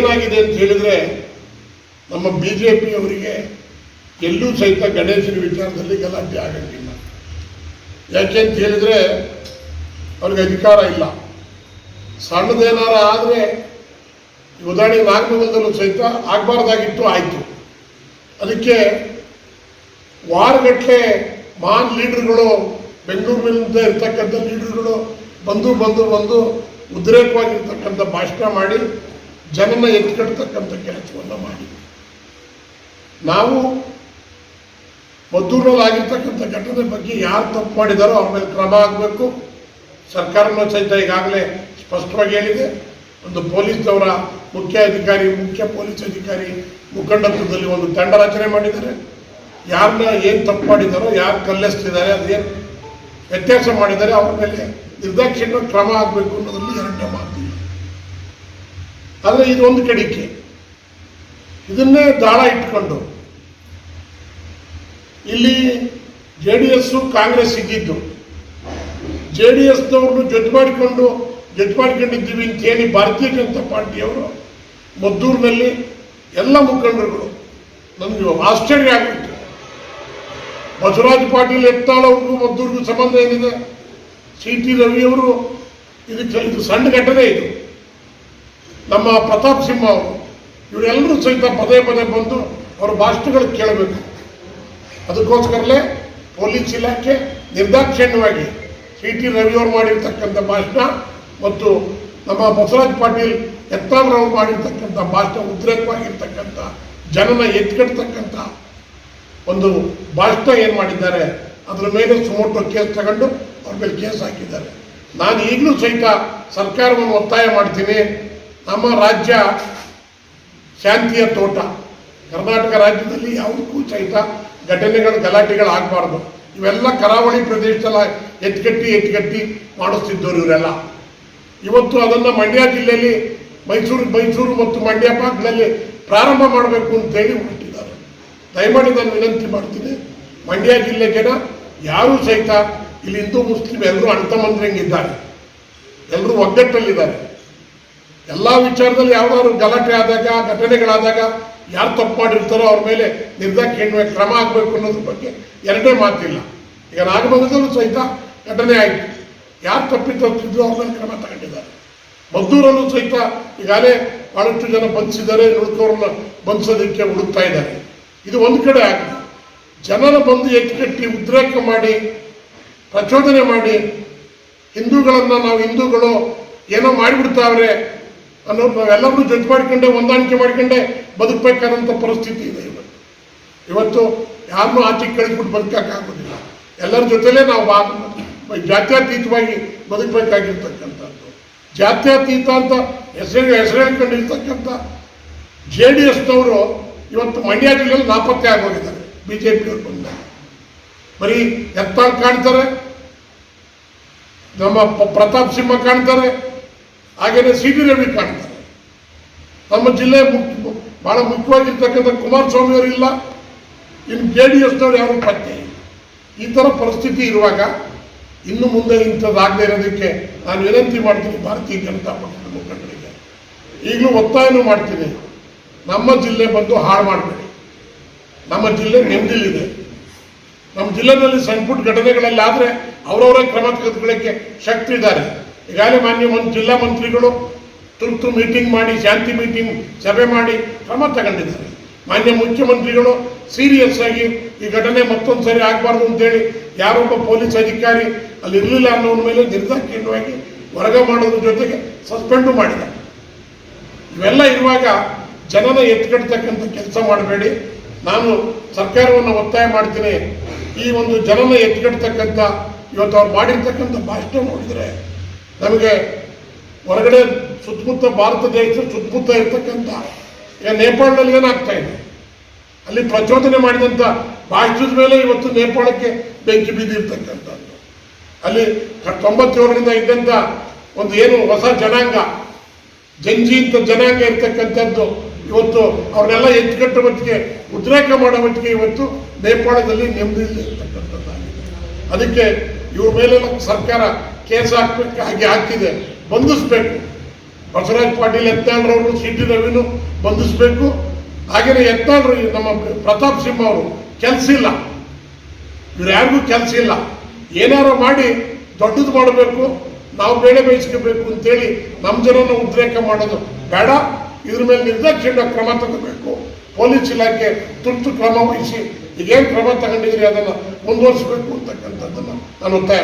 ಏನಾಗಿದೆ ಅಂತ ಹೇಳಿದ್ರೆ, ನಮ್ಮ ಬಿ ಜೆ ಅವರಿಗೆ ಎಲ್ಲೂ ಸಹಿತ ಗಣೇಶನ ವಿಚಾರದಲ್ಲಿ ಗಲಾಟೆ ಆಗಂಗಿಲ್ಲ. ಯಾಕೆ ಅಂತ ಹೇಳಿದ್ರೆ, ಅವ್ರಿಗೆ ಅಧಿಕಾರ ಇಲ್ಲ. ಸಣ್ಣದೇನಾರ ಆದರೆ ಉದಾಹರಣೆ ನಾಗಮಂಗಲದಲ್ಲೂ ಸಹಿತ ಆಗಬಾರ್ದಾಗಿತ್ತು, ಆಯಿತು. ಅದಕ್ಕೆ ವಾರಗಟ್ಟಲೆ ಮಾನ್ ಲೀಡರ್ಗಳು ಬೆಂಗಳೂರಿನಿಂದ ಇರ್ತಕ್ಕಂಥ ಲೀಡರ್ಗಳು ಬಂದು ಬಂದು ಬಂದು ಉದ್ರೇಕವಾಗಿರ್ತಕ್ಕಂಥ ಭಾಷಣ ಮಾಡಿ ಜನನ ಎತ್ತಿಕಟ್ಟತಕ್ಕಂಥ ಕೆಲಸವನ್ನು ಮಾಡಿ ನಾವು ಮದ್ದೂರಲ್ಲಾಗಿರ್ತಕ್ಕಂಥ ಘಟನೆ ಬಗ್ಗೆ ಯಾರು ತಪ್ಪು ಮಾಡಿದಾರೋ ಅವ್ರ ಮೇಲೆ ಕ್ರಮ ಆಗಬೇಕು. ಸರ್ಕಾರನೂ ಸಹಿತ ಈಗಾಗಲೇ ಸ್ಪಷ್ಟವಾಗಿ ಹೇಳಿದೆ. ಒಂದು ಪೊಲೀಸ್ನವರ ಮುಖ್ಯ ಅಧಿಕಾರಿ, ಮುಖ್ಯ ಪೊಲೀಸ್ ಅಧಿಕಾರಿ ಮುಖಂಡತ್ವದಲ್ಲಿ ಒಂದು ತಂಡ ರಚನೆ ಮಾಡಿದ್ದಾರೆ. ಯಾರನ್ನ ಏನು ತಪ್ಪು ಮಾಡಿದಾರೋ, ಯಾರು ಕಲ್ಲೆಸ್ತಿದ್ದಾರೆ ಅದೇನು ವ್ಯತ್ಯಾಸ ಮಾಡಿದ್ದಾರೆ, ಅವ್ರ ಮೇಲೆ ನಿರ್ದಾಕ್ಷಿಣ್ಯ ಕ್ರಮ ಆಗಬೇಕು ಅನ್ನೋದ್ರಲ್ಲಿ ಎರಡನೇ ಮಾತು. ಆದರೆ ಇದೊಂದು ಕಡಿಕೆ. ಇದನ್ನೇ ದಾಳ ಇಟ್ಕೊಂಡು ಇಲ್ಲಿ ಜೆ ಡಿ ಎಸ್ಸು ಕಾಂಗ್ರೆಸ್ ಇದ್ದಿದ್ದು. ಜೆ ಡಿ ಎಸ್ನವ್ರನ್ನು ಜೊತೆ ಮಾಡಿಕೊಂಡು, ಜೊತೆ ಮಾಡ್ಕೊಂಡಿದ್ದೀವಿ ಅಂತ ಹೇಳಿ ಭಾರತೀಯ ಜನತಾ ಪಾರ್ಟಿಯವರು ಮದ್ದೂರಿನಲ್ಲಿ ಎಲ್ಲ ಮುಖಂಡರುಗಳು ನಮಗೆ ಆಶ್ಚರ್ಯ ಆಗಿತ್ತು ಬಸವರಾಜ್ ಪಾಟೀಲ್ ಎತ್ತಾಳ್ ಅವ್ರಿಗೂ ಮದ್ದೂರಿಗೂ ಸಂಬಂಧ ಏನಿದೆ? ಸಿ ಟಿ ರವಿಯವರು ಇದಕ್ಕೆ ಇದು ಸಣ್ಣ ಘಟನೆ ಇದು. ನಮ್ಮ ಪ್ರತಾಪ್ ಸಿಂಹ ಅವರು, ಇವರೆಲ್ಲರೂ ಸಹಿತ ಪದೇ ಪದೇ ಬಂದು ಅವರ ಭಾಷಣಗಳು ಕೇಳಬೇಕು. ಅದಕ್ಕೋಸ್ಕರಲೇ ಪೊಲೀಸ್ ಇಲಾಖೆ ನಿರ್ದಾಕ್ಷಿಣ್ಯವಾಗಿ ಸಿ ಟಿ ರವಿಯವರು ಮಾಡಿರ್ತಕ್ಕಂಥ ಭಾಷಣ ಮತ್ತು ನಮ್ಮ ಬಸವರಾಜ್ ಪಾಟೀಲ್ ಯತ್ನಾಳ್ರವ್ರು ಮಾಡಿರ್ತಕ್ಕಂಥ ಭಾಷಣ ಉದ್ರೇಕವಾಗಿರ್ತಕ್ಕಂಥ ಜನನ ಎತ್ಕಡ್ತಕ್ಕಂಥ ಒಂದು ಭಾಷಣ ಏನು ಮಾಡಿದ್ದಾರೆ, ಅದರ ಮೇಲೆ ಸುಮೋಟೋ ಕೇಸ್ ತಗೊಂಡು ಅವ್ರ ಮೇಲೆ ಕೇಸ್ ಹಾಕಿದ್ದಾರೆ. ನಾನು ಈಗಲೂ ಸಹಿತ ಸರ್ಕಾರವನ್ನು ಒತ್ತಾಯ ಮಾಡ್ತೀನಿ. ನಮ್ಮ ರಾಜ್ಯ ಶಾಂತಿಯ ತೋಟ. ಕರ್ನಾಟಕ ರಾಜ್ಯದಲ್ಲಿ ಯಾವುದಕ್ಕೂ ಸಹಿತ ಘಟನೆಗಳು, ಗಲಾಟೆಗಳು ಆಗಬಾರ್ದು. ಇವೆಲ್ಲ ಕರಾವಳಿ ಪ್ರದೇಶದಲ್ಲಿ ಎತ್ಕಟ್ಟಿ ಎತ್ಕಟ್ಟಿ ಮಾಡಿಸ್ತಿದ್ದರು ಇವರೆಲ್ಲ. ಇವತ್ತು ಅದನ್ನು ಮಂಡ್ಯ ಜಿಲ್ಲೆಯಲ್ಲಿ, ಮೈಸೂರು ಮೈಸೂರು ಮತ್ತು ಮಂಡ್ಯ ಭಾಗದಲ್ಲಿ ಪ್ರಾರಂಭ ಮಾಡಬೇಕು ಅಂತೇಳಿ ಹೊರಟಿದ್ದಾರೆ. ದಯಮಾಡಿ ನಾನು ವಿನಂತಿ ಮಾಡ್ತೀನಿ, ಮಂಡ್ಯ ಜಿಲ್ಲೆ ಜನ ಯಾರೂ ಸಹಿತ ಇಲ್ಲಿ ಹಿಂದೂ, ಮುಸ್ಲಿಂ ಎಲ್ಲರೂ ಅಣ್ತಮಂದ್ರಂಗಿದ್ದಾರೆ ಎಲ್ಲರೂ ಒಗ್ಗಟ್ಟಲ್ಲಿದ್ದಾರೆ. ಎಲ್ಲ ವಿಚಾರದಲ್ಲಿ ಯಾವ್ದಾದ್ರು ಗಲಾಟೆ ಆದಾಗ, ಘಟನೆಗಳಾದಾಗ ಯಾರು ತಪ್ಪು ಮಾಡಿರ್ತಾರೋ ಅವ್ರ ಮೇಲೆ ನಿರ್ದಾಕ್ಷಿಣ್ಯ ಕ್ರಮ ಆಗಬೇಕು ಅನ್ನೋದ್ರ ಬಗ್ಗೆ ಎರಡೇ ಮಾತಿಲ್ಲ. ಈಗ ನಾಗಮಂಗಲದಲ್ಲೂ ಸಹಿತ ಘಟನೆ ಆಯಿತು. ಯಾರು ತಪ್ಪಿತಪ್ಪಿದ್ರು ಅವ್ರ ಮೇಲೆ ಕ್ರಮ ತಗೊಂಡಿದ್ದಾರೆ. ಮದ್ದೂರಲ್ಲೂ ಸಹಿತ ಈಗಾಗಲೇ ಬಹಳಷ್ಟು ಜನ ಬಂಧಿಸಿದ್ದಾರೆ, ನುಡುಕವ್ರನ್ನ ಬಂಧಿಸೋದಕ್ಕೆ ಹುಡುಕ್ತಾ ಇದ್ದಾರೆ. ಇದು ಒಂದು ಕಡೆ ಆಗಿದೆ ಜನರ ಬಂದು ಎತ್ತಿಕಟ್ಟಿ ಉದ್ರೇಕ ಮಾಡಿ, ಪ್ರಚೋದನೆ ಮಾಡಿ ಹಿಂದೂಗಳನ್ನು ನಾವು ಹಿಂದೂಗಳು ಏನೋ ಮಾಡಿಬಿಡ್ತಾವ್ರೆ ಅನ್ನೋದು ನಾವೆಲ್ಲರೂ ಜಡ್ಜ್ ಮಾಡ್ಕೊಂಡೆ, ಹೊಂದಾಣಿಕೆ ಮಾಡ್ಕೊಂಡೆ ಬದುಕಬೇಕಾದಂಥ ಪರಿಸ್ಥಿತಿ ಇದೆ ಇವತ್ತು ಇವತ್ತು ಯಾರನ್ನೂ ಆಚೆ ಕಳಿಸ್ಬಿಟ್ಟು ಬದುಕಕ್ಕಾಗೋದಿಲ್ಲ. ಎಲ್ಲರ ಜೊತೆಲೇ ನಾವು ಜಾತ್ಯತೀತವಾಗಿ ಬದುಕಬೇಕಾಗಿರ್ತಕ್ಕಂಥದ್ದು. ಜಾತ್ಯತೀತ ಅಂತ ಹೆಸರು ಹೆಸರು ಹೇಳ್ಕೊಂಡಿರ್ತಕ್ಕಂಥ ಜೆ ಡಿ ಎಸ್ನವರು ಇವತ್ತು ಮಂಡ್ಯ ಜಿಲ್ಲೆಯಲ್ಲಿ ನಾಪತ್ತೆ ಆಗೋಗಿದ್ದಾರೆ. ಬಿ ಜೆ ಪಿಯವ್ರು ಬಂದಾಗ. ಬರೀ ಎತ್ತಾಳ್ ಕಾಣ್ತಾರೆ, ನಮ್ಮ ಪ್ರತಾಪ್ ಸಿಂಹ ಕಾಣ್ತಾರೆ ಹಾಗೇನೆ ಸಿ ಟಿ ರವಿ ಕಾಣಿಸ್ತಾರೆ ನಮ್ಮ ಜಿಲ್ಲೆ ಬಹಳ ಮುಖ್ಯವಾಗಿರ್ತಕ್ಕಂಥ ಕುಮಾರಸ್ವಾಮಿ ಅವರು ಇಲ್ಲ ಇನ್ನು ಜೆ ಡಿ ಎಸ್ನವ್ರು ಯಾರು ಪತ್ತೆ ಈ ಥರ ಪರಿಸ್ಥಿತಿ ಇರುವಾಗ ಇನ್ನು ಮುಂದೆ ಇಂಥದ್ದಾಗದೇ ಇರೋದಕ್ಕೆ ನಾನು ವಿನಂತಿ ಮಾಡ್ತೀನಿ ಭಾರತೀಯ ಜನತಾ ಪಕ್ಷದ ಮುಖಂಡರಿಗೆ. ಈಗಲೂ ಒತ್ತಾಯನೂ ಮಾಡ್ತೀನಿ. ನಮ್ಮ ಜಿಲ್ಲೆ ಬಂದು ಹಾಳು ಮಾಡಬೇಡಿ. ನಮ್ಮ ಜಿಲ್ಲೆ ನೆಮ್ಮದಿಲಿದೆ. ನಮ್ಮ ಜಿಲ್ಲೆಯಲ್ಲಿ ಸಣ್ಣ ಪುಟ್ಟ ಘಟನೆಗಳಲ್ಲಿ ಆದರೆ ಅವರವರೇ ಕ್ರಮ ತೆಗೆದುಕೊಳ್ಳೋಕ್ಕೆ ಶಕ್ತಿ ಇದ್ದಾರೆ. ಈಗಾಗಲೇ ಮಾನ್ಯ ಮನ್, ಜಿಲ್ಲಾ ಮಂತ್ರಿಗಳು ತುರ್ತು ಮೀಟಿಂಗ್ ಮಾಡಿ, ಶಾಂತಿ ಮೀಟಿಂಗ್ ಸಭೆ ಮಾಡಿ ಕ್ರಮ ತಗೊಂಡಿದ್ದಾರೆ. ಮಾನ್ಯ ಮುಖ್ಯಮಂತ್ರಿಗಳು ಸೀರಿಯಸ್ ಆಗಿ ಈ ಘಟನೆ ಮತ್ತೊಂದು ಸರಿ ಆಗಬಾರ್ದು ಅಂತೇಳಿ ಯಾರೊಬ್ಬ ಪೊಲೀಸ್ ಅಧಿಕಾರಿ ಅಲ್ಲಿ ಇರಲಿಲ್ಲ ಅನ್ನೋದ್ರ ಮೇಲೆ ನಿರ್ದಾಕ್ಷಿಣ್ಯವಾಗಿ ವರ್ಗ ಮಾಡೋದ್ರ ಜೊತೆಗೆ ಸಸ್ಪೆಂಡು ಮಾಡಿದ್ದಾರೆ. ಇವೆಲ್ಲ ಇರುವಾಗ ಜನನ ಎತ್ಕಡ್ತಕ್ಕಂಥ ಕೆಲಸ ಮಾಡಬೇಡಿ. ನಾನು ಸರ್ಕಾರವನ್ನು ಒತ್ತಾಯ ಮಾಡ್ತೀನಿ. ಈ ಒಂದು ಜನನ ಎತ್ಕಡ್ತಕ್ಕಂಥ ಇವತ್ತು ಅವ್ರು ಮಾಡಿರ್ತಕ್ಕಂಥ ಭಾಷಣ ನೋಡಿದರೆ ನಮಗೆ ಹೊರಗಡೆ ಸುತ್ತಮುತ್ತ ಭಾರತ ದೇಶದ ಸುತ್ತಮುತ್ತ ಇರ್ತಕ್ಕಂಥ ಈಗ ನೇಪಾಳದಲ್ಲಿ ಏನಾಗ್ತಾ ಇದೆ? ಅಲ್ಲಿ ಪ್ರಚೋದನೆ ಮಾಡಿದಂಥ ಭಾಷಣದ ಮೇಲೆ ಇವತ್ತು ನೇಪಾಳಕ್ಕೆ ಬೆಂಕಿ ಬಿದ್ದಿರ್ತಕ್ಕಂಥದ್ದು ಅಲ್ಲಿ ತೊಂಬತ್ತೇಳರಿಂದ ಇದ್ದಂಥ ಒಂದು ಏನು ಹೊಸ ಜನಾಂಗ ಜಂಜಿ ಅಂತ ಜನಾಂಗ ಇರ್ತಕ್ಕಂಥದ್ದು ಇವತ್ತು ಅವ್ರನ್ನೆಲ್ಲ ಎಚ್ಚುಕಟ್ಟ ಮಟ್ಟಿಗೆ, ಉದ್ರೇಕ ಮಾಡೋ ಮಟ್ಟಿಗೆ ಇವತ್ತು ನೇಪಾಳದಲ್ಲಿ ನೆಮ್ಮದಿ ಇರ್ತಕ್ಕಂಥದ್ದಾಗಿದೆ. ಅದಕ್ಕೆ ಇವ್ರ ಮೇಲೆ ಸರ್ಕಾರ ಕೇಸ್ ಹಾಕ್ಬೇಕು, ಹಾಗೆ ಹಾಕ್ತಿದೆ ಬಂಧಿಸ್ಬೇಕು. ಬಸವರಾಜ್ ಪಾಟೀಲ್ ಎತ್ತಾಂಡ್ರವರು ಸಿ ಟಿ ರವಿನು ಬಂಧಿಸ್ಬೇಕು. ಹಾಗೆಯೇ ಎತ್ತಾಳ್ರು ನಮ್ಮ ಪ್ರತಾಪ್ ಸಿಂಹ ಅವರು, ಕೆಲಸ ಇಲ್ಲ. ಇವ್ರು ಯಾರಿಗೂ ಕೆಲಸ ಇಲ್ಲ. ಏನಾರು ಮಾಡಿ ದೊಡ್ಡದು ಮಾಡಬೇಕು, ನಾವು ಬೇಳೆ ಬೇಯಿಸ್ಕೋಬೇಕು ಅಂತೇಳಿ ನಮ್ಮ ಜನನ ಉದ್ರೇಕ ಮಾಡೋದು ಬೇಡ. ಇದ್ರ ಮೇಲೆ ನಿರ್ದಾಕ್ಷಿಣ್ಯ ಕ್ರಮ ತಗೋಬೇಕು. ಪೊಲೀಸ್ ಇಲಾಖೆ ತುರ್ತು ಕ್ರಮ ವಹಿಸಿ, ಈಗೇನು ಕ್ರಮ ತಗೊಂಡಿದ್ರಿ ಅದನ್ನು ಮುಂದುವರಿಸಬೇಕು ಅಂತಕ್ಕಂಥದ್ದನ್ನು ನಾನು ಒತ್ತಾಯ